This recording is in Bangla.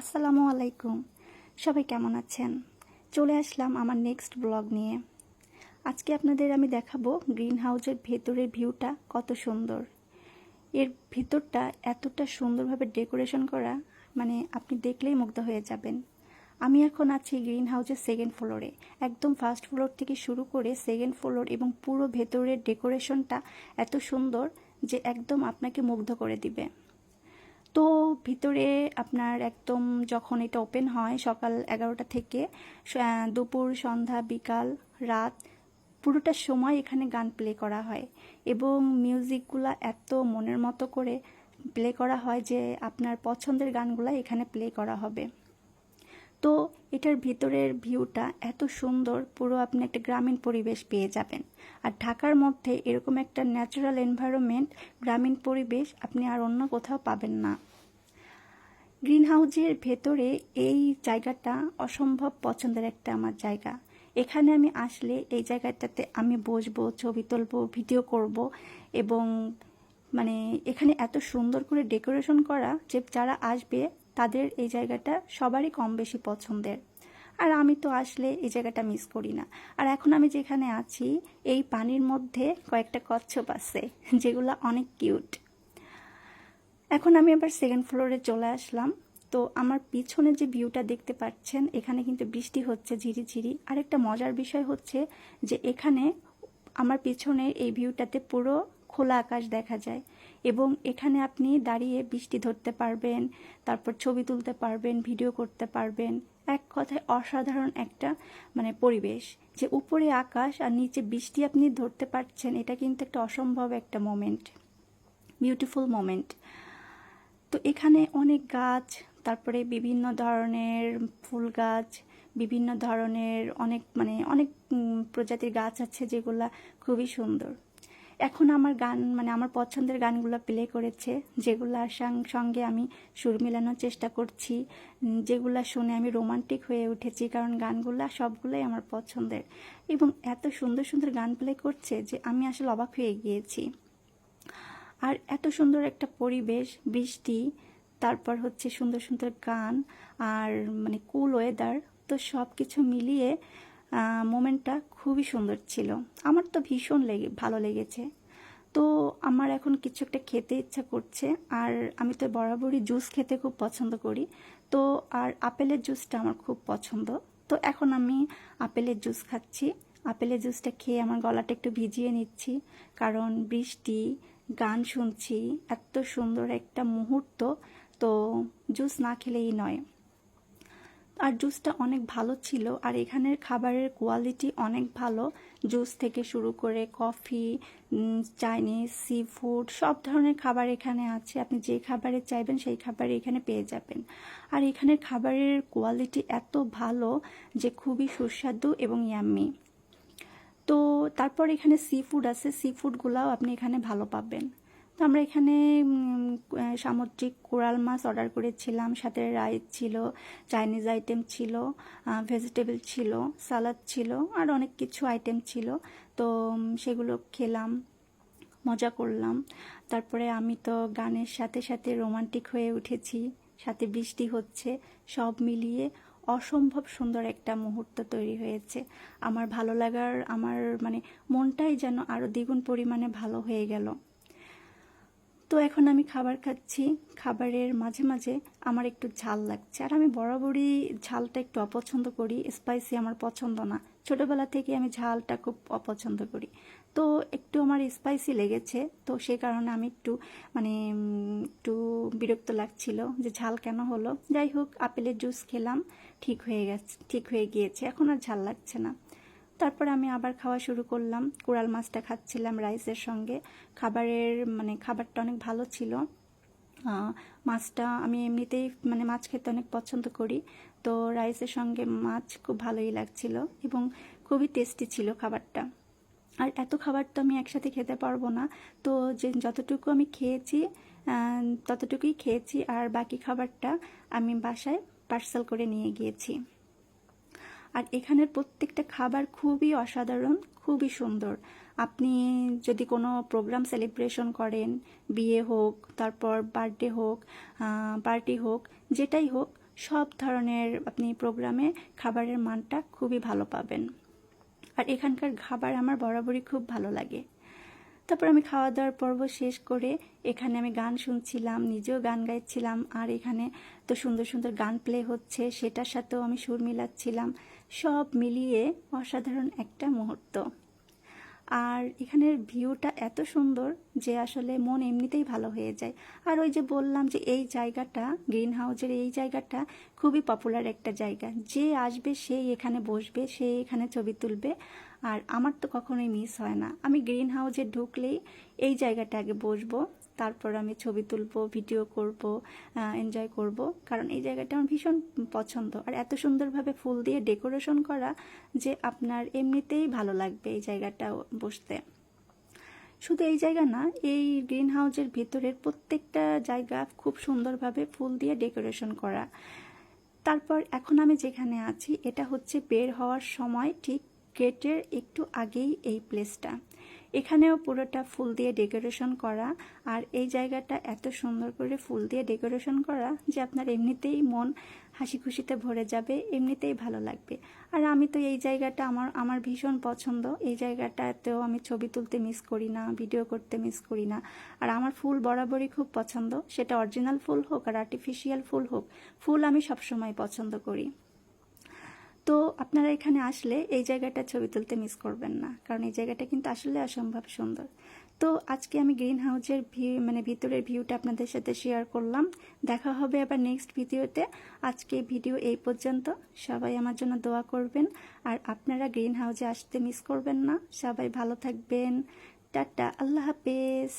আসসালামু আলাইকুম। সবাই কেমন আছেন? চলে আসলাম আমার নেক্সট ব্লগ নিয়ে। আজকে আপনাদের আমি দেখাবো গ্রিন হাউসের ভেতরের ভিউটা কত সুন্দর। এর ভিতরটা এতটা সুন্দরভাবে ডেকোরেশন করা মানে আপনি দেখলেই মুগ্ধ হয়ে যাবেন। আমি এখন আছি গ্রিন হাউসের সেকেন্ড ফ্লোরে একদম ফার্স্ট ফ্লোর থেকে শুরু করে সেকেন্ড ফ্লোর এবং পুরো ভেতরের ডেকোরেশনটা এত সুন্দর যে একদম আপনাকে মুগ্ধ করে দিবে। তো ভিতরে আপনার একদম যখন এটা ওপেন হয় সকাল এগারোটা থেকে দুপুর, সন্ধ্যা, বিকাল, রাত, পুরোটা সময় এখানে গান প্লে করা হয়। এবং মিউজিকগুলো এত মনের মতো করে প্লে করা হয় যে আপনার পছন্দের গানগুলো এখানে প্লে করা হবে। তো এটার ভিতরের ভিউটা এত সুন্দর, পুরো আপনি একটা গ্রামীণ পরিবেশ পেয়ে যাবেন। আর ঢাকার মধ্যে এরকম একটা ন্যাচারাল এনভায়রনমেন্ট গ্রামীণ পরিবেশ আপনি আর অন্য কোথাও পাবেন না। গ্রিন হাউজের ভেতরে এই জায়গাটা অসম্ভব পছন্দের একটা আমার জায়গা। এখানে আমি আসলে এই জায়গাটাতে আমি বসবো, ছবি তুলবো ভিডিও করব এবং মানে এখানে এত সুন্দর করে ডেকোরেশন করা যে যারা আসবে তাদের এই জায়গাটা সবারই কম বেশি পছন্দের। আর আমি তো আসলে এই জায়গাটা মিস করি না। আর এখন আমি যেখানে আছি, এই পানির মধ্যে কয়েকটা কচ্ছপ আছে, যেগুলো অনেক কিউট এখন আমি আবার সেকেন্ড ফ্লোরে চলে আসলাম। তো আমার পিছনে যে ভিউটা দেখতে পাচ্ছেন, এখানে কিন্তু বৃষ্টি হচ্ছে ঝিরিঝিরি আর একটা মজার বিষয় হচ্ছে যে এখানে আমার পিছনে এই ভিউটাতে পুরো খোলা আকাশ দেখা যায়। এবং এখানে আপনি দাঁড়িয়ে বৃষ্টি ধরতে পারবেন, তারপর ছবি তুলতে পারবেন, ভিডিও করতে পারবেন। এক কথায় অসাধারণ একটা মানে পরিবেশ। যে উপরে আকাশ আর নিচে বৃষ্টি আপনি ধরতে পারছেন, এটা কিন্তু একটা অসম্ভব একটা মোমেন্ট বিউটিফুল মোমেন্ট তো এখানে অনেক গাছ, তারপরে বিভিন্ন ধরনের ফুল গাছ, বিভিন্ন ধরনের অনেক মানে অনেক প্রজাতির গাছ আছে যেগুলা খুবই সুন্দর। এখন আমার গান মানে আমার পছন্দের গানগুলো প্লে করেছে যেগুলার সঙ্গে আমি সুর মেলানোর চেষ্টা করছি যেগুলো শুনে আমি রোমান্টিক হয়ে উঠেছি, কারণ গানগুলা সবগুলোই আমার পছন্দের। এবং এত সুন্দর সুন্দর গান প্লে করছে যে আমি আসলে অবাক হয়ে গিয়েছি। আর এত সুন্দর একটা পরিবেশ, বৃষ্টি, তারপর হচ্ছে সুন্দর সুন্দর গান, আর মানে কুল ওয়েদার তো সব কিছু মিলিয়ে মোমেন্টটা খুবই সুন্দর ছিল। আমার তো ভীষণ লেগে, ভালো লেগেছে। তো আমার এখন কিছু একটা খেতে ইচ্ছা করছে, আর আমি তো বরাবরই জুস খেতে খুব পছন্দ করি। তো আর আপেলের জুসটা আমার খুব পছন্দ। তো এখন আমি আপেলের জুস খাচ্ছি। আপেলের জুসটা খেয়ে আমার গলাটা একটু ভিজিয়ে নিচ্ছি, কারণ বৃষ্টি, গান শুনছি, এত সুন্দর একটা মুহূর্ত। তো জুস না খেলেই নয়। আর জুসটা অনেক ভালো ছিল, আর এখানের খাবারের কোয়ালিটি অনেক ভালো। জুস থেকে শুরু করে কফি চাইনিজ সি ফুড সব ধরনের খাবার এখানে আছে। আপনি যে খাবারে চাইবেন সেই খাবার এখানে পেয়ে যাবেন। আর এখানের খাবারের কোয়ালিটি এত ভালো যে খুবই সুস্বাদু এবং ইয়াম্মি তো তারপর এখানে সি ফুড আছে। সি ফুডগুলাও আপনি এখানে ভালো পাবেন। তো আমরা এখানে সামুদ্রিক কোরাল মাছ অর্ডার করেছিলাম। সাথে রাইস ছিল, চাইনিজ আইটেম ছিল ভেজিটেবল ছিল, সালাদ ছিল, আর অনেক কিছু আইটেম ছিল। তো সেগুলো খেলাম, মজা করলাম। তারপরে আমি তো গানের সাথে সাথে রোমান্টিক হয়ে উঠেছি, সাথে বৃষ্টি হচ্ছে, সব মিলিয়ে অসম্ভব সুন্দর একটা মুহূর্ত তৈরি হয়েছে। আমার ভালো লাগার, আমার মানে মনটাই যেন আরও দ্বিগুণ পরিমাণে ভালো হয়ে গেল। তো এখন আমি খাবার খাচ্ছি। খাবারের মাঝে মাঝে আমার একটু ঝাল লাগছে। আর আমি বরাবরই ঝালটা একটু অপছন্দ করি স্পাইসি আমার পছন্দ না। ছোটবেলা থেকে আমি ঝালটা খুব অপছন্দ করি। তো একটু আমার স্পাইসি লেগেছে, তো সে কারণে আমি একটু মানে একটু বিরক্ত লাগছিল যে ঝাল কেন হলো। যাই হোক, আপেলের জুস খেলাম, ঠিক হয়ে গেছে, ঠিক হয়ে গিয়েছে। এখন আর ঝাল লাগছে না। তারপর আমি আবার খাওয়া শুরু করলাম। কোরাল মাছটা খাচ্ছিলাম রাইসের সঙ্গে। খাবারের মানে খাবারটা অনেক ভালো ছিল। মাছটা আমি এমনিতেই মানে মাছ খেতে অনেক পছন্দ করি। তো রাইসের সঙ্গে মাছ খুব ভালোই লাগছিল এবং খুবই টেস্টি ছিল খাবারটা। আর এত খাবার তো আমি একসাথে খেতে পারব না। তো যে, যতটুকু আমি খেয়েছি ততটুকুই খেয়েছি। আর বাকি খাবারটা আমি বাসায় পার্সেল করে নিয়ে গিয়েছি। আর এখানের প্রত্যেকটা খাবার খুবই অসাধারণ, খুবই সুন্দর। আপনি যদি কোনো প্রোগ্রাম সেলিব্রেশন করেন, বিয়ে হোক, তারপর বার্থডে হোক পার্টি হোক, যেটাই হোক, সব ধরনের আপনি প্রোগ্রামে খাবারের মানটা খুবই ভালো পাবেন। আর এখানকার খাবার আমার বরাবরই খুব ভালো লাগে। তারপর আমি খাওয়া দাওয়ার পর্ব শেষ করে এখানে আমি গান শুনছিলাম, নিজেও গান গাইছিলাম, আর এখানে তো সুন্দর সুন্দর গান প্লে হচ্ছে, সেটার সাথেও আমি সুর মিলাচ্ছিলাম। সব মিলিয়ে অসাধারণ একটা মুহূর্ত। আর এখানের ভিউটা এত সুন্দর যে আসলে মন এমনিতেই ভালো হয়ে যায়। আর ওই যে বললাম যে এই জায়গাটা গ্রিন হাউসের এই জায়গাটা খুবই পপুলার একটা জায়গা। যে আসবে সেই এখানে বসবে, সে এখানে ছবি তুলবে। আর আমার তো কখনোই মিস হয় না। আমি গ্রিন হাউসে ঢুকলেই এই জায়গাটা আগে বসবো। তারপর আমি ছবি তুলবো ভিডিও করব এনজয় করব। কারণ এই জায়গাটা আমার ভীষণ পছন্দ। আর এত সুন্দরভাবে ফুল দিয়ে ডেকোরেশন করা যে আপনার এমনিতেই ভালো লাগবে এই জায়গাটা বসতে। শুধু এই জায়গা না, এই গ্রিন হাউসের ভিতরের প্রত্যেকটা জায়গা খুব সুন্দরভাবে ফুল দিয়ে ডেকোরেশন করা। তারপর এখন আমি যেখানে আছি, এটা হচ্ছে বের হওয়ার সময় ঠিক গেটের একটু আগেই এই প্লেসটা এখানেও পুরোটা ফুল দিয়ে ডেকোরেশন করা। আর এই জায়গাটা এত সুন্দর করে ফুল দিয়ে ডেকোরেশন করা যে আপনার এমনিতেই মন হাসি খুশিতে ভরে যাবে, এমনিতেই ভালো লাগবে। আর আমি তো এই জায়গাটা আমার আমার ভীষণ পছন্দ। এই জায়গাটাতেও আমি ছবি তুলতে মিস করি না ভিডিও করতে মিস করি না। আর আমার ফুল বরাবরই খুব পছন্দ। সেটা অরিজিনাল ফুল হোক আর আর্টিফিশিয়াল ফুল হোক, ফুল আমি সবসময় পছন্দ করি। তো আপনারা এখানে আসলে এই জায়গাটা ছবি তুলতে মিস করবেন না, কারণ এই জায়গাটা কিন্তু আসলে অসম্ভব সুন্দর। তো আজকে আমি গ্রিন হাউসের ভিউ মানে ভিতরের ভিউটা আপনাদের সাথে শেয়ার করলাম। দেখা হবে আবার নেক্সট ভিডিওতে। আজকে ভিডিও এই পর্যন্ত। সবাই আমার জন্য দোয়া করবেন। আর আপনারা গ্রিন হাউসে আসতে মিস করবেন না। সবাই ভালো থাকবেন। টাটা, আল্লাহ হাফেজ।